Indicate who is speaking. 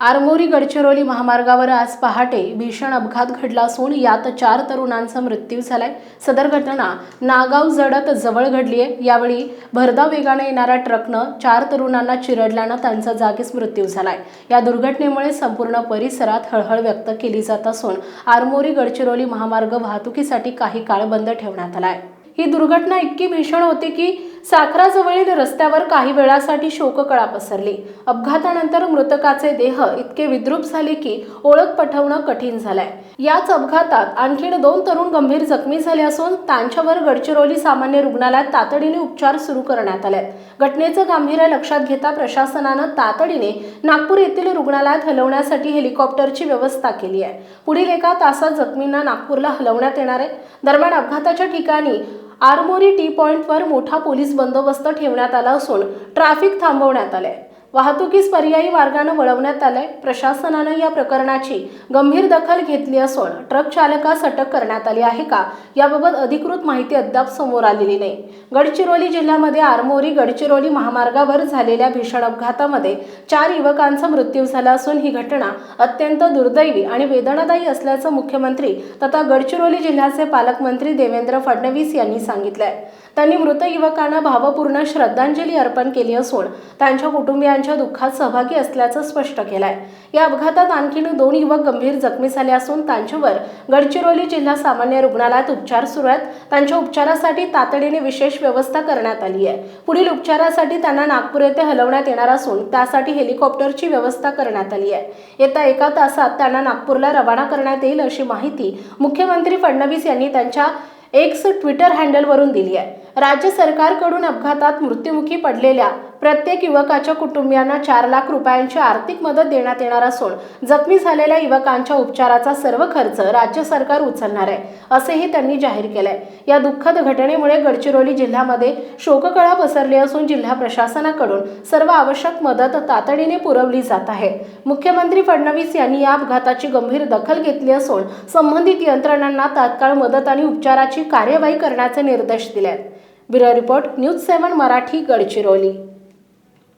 Speaker 1: आरमोरी गडचिरोली महामार्गावर आज पहाटे भीषण अपघात घडला असून यात चार तरुणांचा मृत्यू झालाय. सदर घटना नागाव जडत जवळ घडली आहे यावेळी भरधाव वेगाने येणाऱ्या ट्रकनं चार तरुणांना चिरडल्यानं त्यांचा जागीच मृत्यू झालाय. या दुर्घटनेमुळे संपूर्ण परिसरात हळहळ व्यक्त केली जात असून आरमोरी गडचिरोली महामार्ग वाहतुकीसाठी काही काळ बंद ठेवण्यात आलाय. ही दुर्घटना इतकी भीषण होती की साखराजवळील रस्त्यावर काही वेळासाठी शोककळा पसरली. अपघातानंतर मृतकाचे देह इतके विद्रूप झाले की ओळख पटवणं कठीण झालंय. याच अपघातात आणखीन दोन तरुण गंभीर जखमी झाले असून त्यांच्यावर गडचिरोली सामान्य रुग्णालयात तातडीने उपचार सुरू करण्यात आले घटनेचं गांभीर्य लक्षात घेता प्रशासनानं तातडीने नागपूर येथील रुग्णालयात हलवण्यासाठी हेलिकॉप्टरची व्यवस्था केली आहे. पुढील एका तासात जखमींना नागपूरला हलवण्यात येणार आहे. दरम्यान अपघाताच्या ठिकाणी आरमोरी टी पॉइंटवर मोठा पोलीस बंदोबस्त ठेवण्यात आला असून ट्रॅफिक थांबवण्यात आले वाहतुकीस पर्यायी मार्गानं वळवण्यात आलंय. प्रशासनानं या प्रकरणाची गंभीर दखल घेतली असून ट्रक चालकास अटक करण्यात आली आहे का? याबाबत अधिकृत माहिती अद्याप समोर आलेली नाही. गडचिरोली जिल्ह्यामध्ये आरमोरी गडचिरोली महामार्गावर झालेल्या भीषण अपघातामध्ये चार युवकांचा मृत्यू झाला असून ही घटना अत्यंत दुर्दैवी आणि वेदनादायी असल्याचं मुख्यमंत्री तथा गडचिरोली जिल्ह्याचे पालकमंत्री देवेंद्र फडणवीस यांनी सांगितलंय. त्यांनी मृत युवकांना भावपूर्ण श्रद्धांजली अर्पण केली असून त्यांच्या कुटुंबियांच्या दुःखात सहभागी असल्याचं स्पष्ट केलंय. या अपघातात आणखीन दोन युवक गंभीर जखमी झाले असून त्यांच्यावर गडचिरोली जिल्हा सामान्य रुग्णालयात उपचार सुरू आहेत. त्यांच्या उपचारासाठी तातडीने विशेष व्यवस्था करण्यात आली आहे. पुढील उपचारासाठी त्यांना नागपूर येथे हलवण्यात येणार असून त्यासाठी हेलिकॉप्टरची व्यवस्था करण्यात आली आहे. येत्या एका तासात त्यांना नागपूरला रवाना करण्यात येईल अशी माहिती मुख्यमंत्री फडणवीस यांनी त्यांच्या एक्स ट्विटर हँडलवरून दिली आहे. राज्य सरकारकडून अपघातात मृत्युमुखी पडलेल्या प्रत्येक युवकाच्या कुटुंबियांना चार लाख रुपयांची आर्थिक मदत देण्यात येणार असून जखमी झालेल्या युवकांच्या उपचाराचा सर्व खर्च राज्य सरकार उचलणार आहे असेही त्यांनी जाहीर केलंय. या दुःखद घटनेमुळे गडचिरोली जिल्ह्यामध्ये शोककळा पसरली असून जिल्हा प्रशासनाकडून सर्व आवश्यक मदत तातडीने पुरवली जात आहे. मुख्यमंत्री फडणवीस यांनी या अपघाताची गंभीर दखल घेतली असून संबंधित यंत्रणांना तात्काळ मदत आणि उपचाराची कार्यवाही करण्याचे निर्देश दिले आहेत bureau report news seven Marathi Gadchiroli.